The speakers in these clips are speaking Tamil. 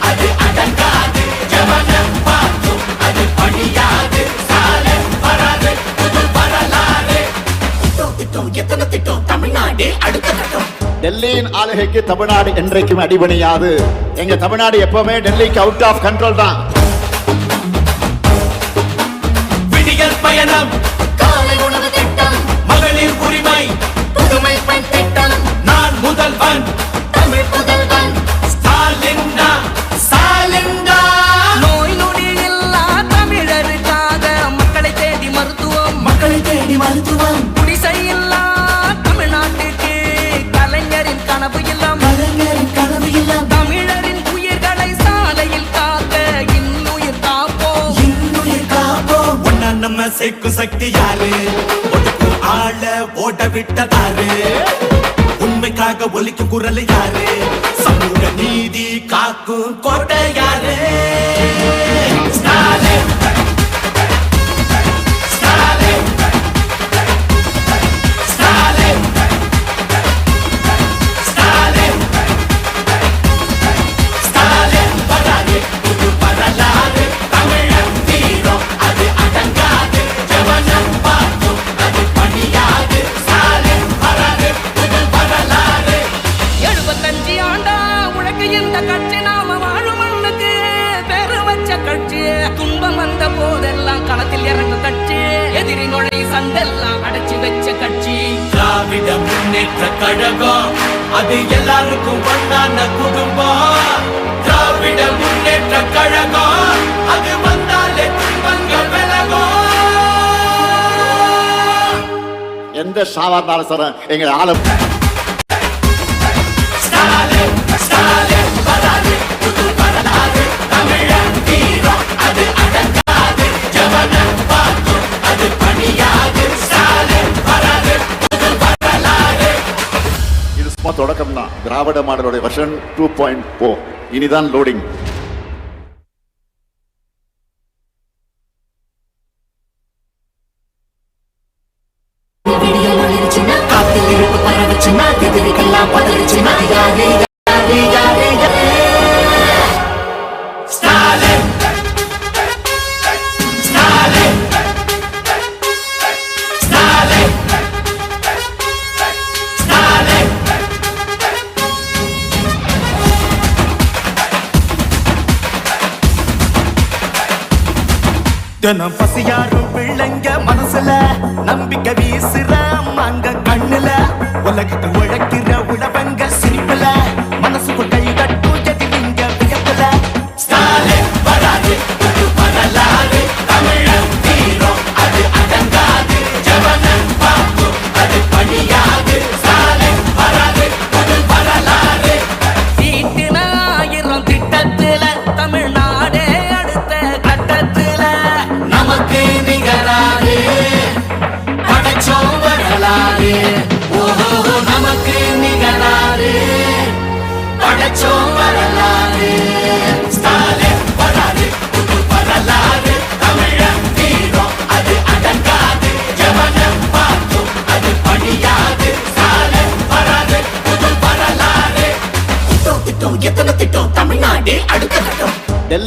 அது அடங்காது வரலாறு திட்டம் திட்டம் எத்தனை திட்டம் தமிழ்நாடு அடுத்த கட்டம் டெல்லியின் ஆளுகைக்கு தமிழ்நாடு என்றைக்கும் அடிபணியாது. எங்க தமிழ்நாடு எப்பவுமே டெல்லிக்கு அவுட் ஆஃப் கண்ட்ரோல் தான். பயணம். மகளிர் உரிமை. புதுமை பெண் திட்டம் நான் முதல்வன். தமிழ் புதல்வன். ஸ்டாலின் ஸ்டாலின் நோய் நொடி இல்லா தமிழருக்காக மக்களை தேடி மருத்துவம். மக்களை தேடி மருத்துவம். குடிசை இல்லா தமிழ்நாட்டுக்கு கலைஞரின் கனவு இல்லம். கலைஞரின் கனவு இல்லம். தமிழரின் உயிர்களை சாலையில் காக்க இன்னுயிர் காப்போம். இன்னுயிர் காப்போம். ஒன்னா நம்ம சேர்க்கும் சக்தி விட்டதாரு உண்மைக்காக ஒலிக்கும் குரல் யாரு? சமூக நீதி காக்கும் கோட்டை யாரு முன்னேற்ற கழகம். அது எல்லாருக்கும் ஒண்ணான குடும்பம். திராவிட முன்னேற்ற கழகம். அது வந்தாலே துன்பங்கள் விலகும். எந்த ஷாவா இருந்தாலும் சார் எங்க ஆளு தொடக்கம் தான் திராவிட மாடலுடைய வெர்ஷன் டூ பாயிண்ட் போ இனிதான் லோடிங் விடியல் காத்தில் இருப்பு பதறிச்சுன்னா யாரே தினம் பசியாரும் பிள்ளைங்க மனசுல நம்பிக்கை வீசுற மாங்க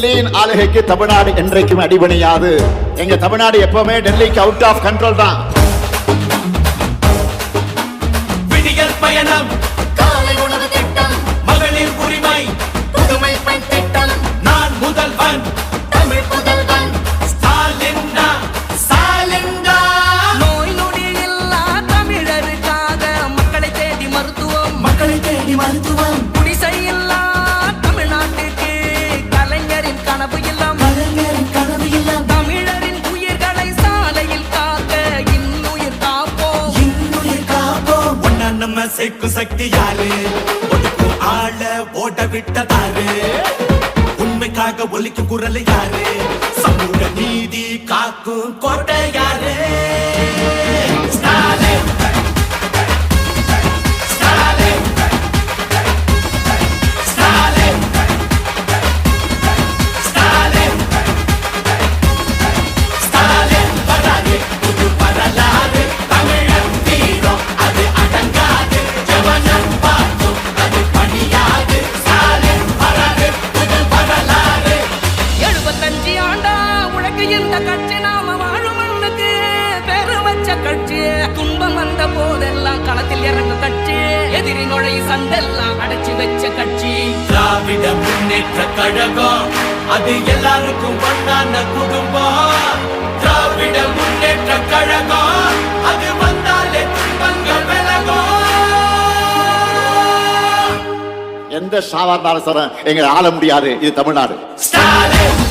டெல்லியின் ஆளுகைக்கு தமிழ்நாடு என்றைக்கும் அடிபணியாது. எங்க தமிழ்நாடு எப்பவுமே டெல்லிக்கு அவுட் ஆஃப் கண்ட்ரோல் தான். விடியல் பயணம். காலை உணவு திட்டம். மகளிர் உரிமை. புதுமை பெண் திட்டம். நான் முதல்வன். தமிழ் புதல்வன். ஸ்டாலின் தான் ஸ்டாலின் தான் நோய் நொடி இல்லா தமிழருக்காக மக்களை தேடி மருத்துவம். மக்களை தேடி மருத்துவம். சக்தியாலே சேர்க்கும் ஆள ஓட விட்டதாரு உண்மைக்காக ஒலிக்கும் குரல் யாரு? சமூக நீதி காக்கும் கோட்டை யாரு? அது எல்லாருக்கும் ஒன்னான குடும்பம். திராவிட முன்னேற்ற கழகம். அது வந்தாலே துன்பங்கள் விலகும். எந்த சாதாரண அரசரும் எங்களை ஆள முடியாது. இது தமிழ்நாடு. ஸ்டாலின்!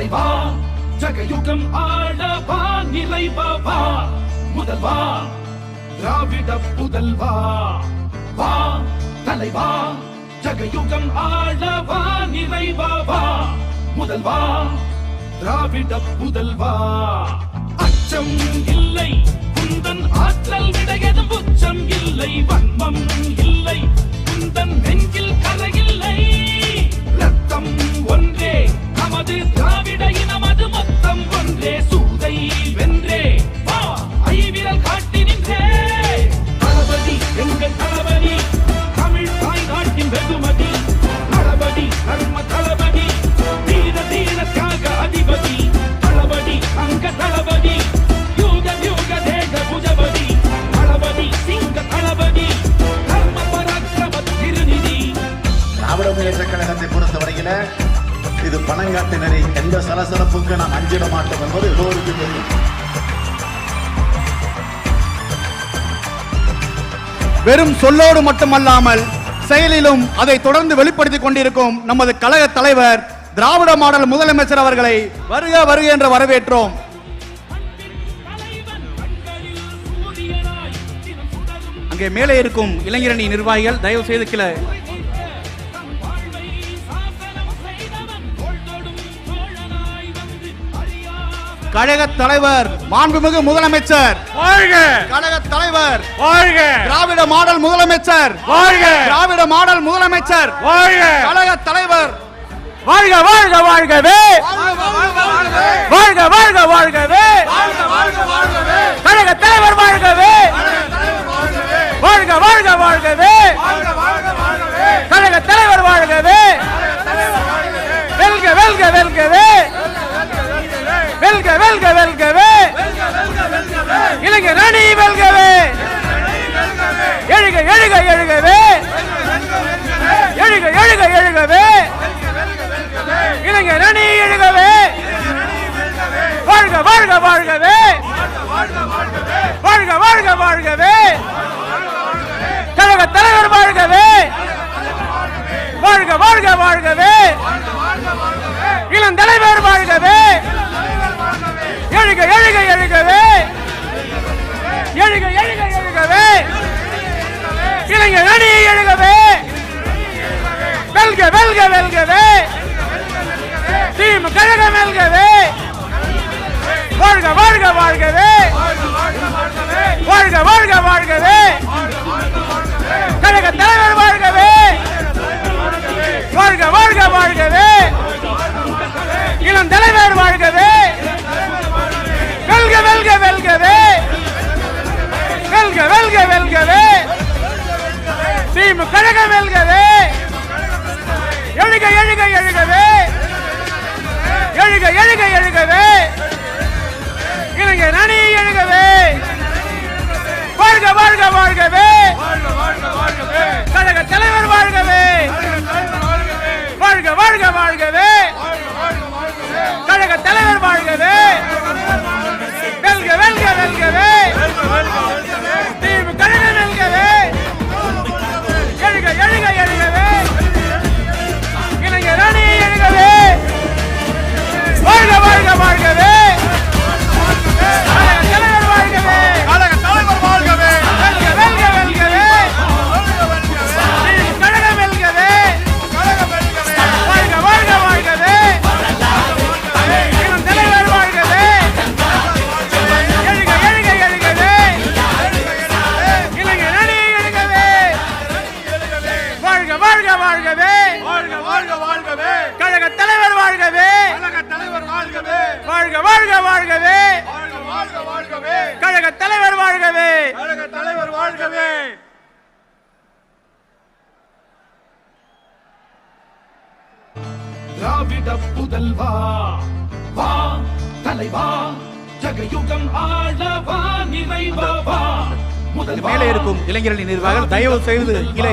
தலைவா ஜகயுகம் ஆளவா நிலைவா முதல்வா திராவிட புதல்வா. வா தலைவா ஜகயுகம் ஆளவா நிலைவா முதல்வா திராவிட புதல்வா. அச்சம் இல்லை குந்தன் ஆற்றல் பொறுத்தவரையில இது பணங்காட்டினரை எந்த சலசலப்புக்கு நாம் அஞ்சிட மாட்டோம் என்பது எல்லோருக்கும் தெரியும். வெறும் சொல்லோடு மட்டுமல்லாமல் செயலிலும் அதை தொடர்ந்து வெளிப்படுத்திக் கொண்டிருக்கும் நமது கழக தலைவர் திராவிட மாடல் முதலமைச்சர் அவர்களை வருக வருக என்று வரவேற்றோம். அங்கே மேலே இருக்கும் இளைஞரணி நிர்வாகிகள் தயவு செய்து கிளை கழக தலைவர் மாண்புமிகு முதலமைச்சர். வாழ்க! கழக தலைவர். வாழ்க! திராவிட மாடல் முதலமைச்சர். வாழ்க! திராவிட மாடல் முதலமைச்சர். வாழ்க! கழக தலைவர். வாழ்க வாழ்க வாழ்கவே! வாழ்க வாழ்க எழுகவே. எழுக எழுக எழுகவே. இளைஞர் அணி எழுகவே. வாழ்க வாழ்க வாழ்கவே. வாழ்க வாழ்க வாழ்கவே. கழக தலைவர் வாழ்கவே. வாழ்க வாழ்க வாழ்கவே. வாழ்க வாழ்கவே. வாழ்க வாழ்க வாழ்கவே. கழக தலைவர் வாழ்கவே. வாழ்க வாழ்க வாழ்கவே. இளம் தலைவர் வாழ்கவே. வெல்க வெல்க வெல்கவே. வெல்க வெல்க வெல்கவே. டீம் கழகம் வெல்கவே. எழுக எழுக எழுகவே. வாழ்க வாழ்க வாழ்கவே தலைவா மேலே இருக்கும் இளைஞரணி நிர்வாகம் தயவு செய்து கீழே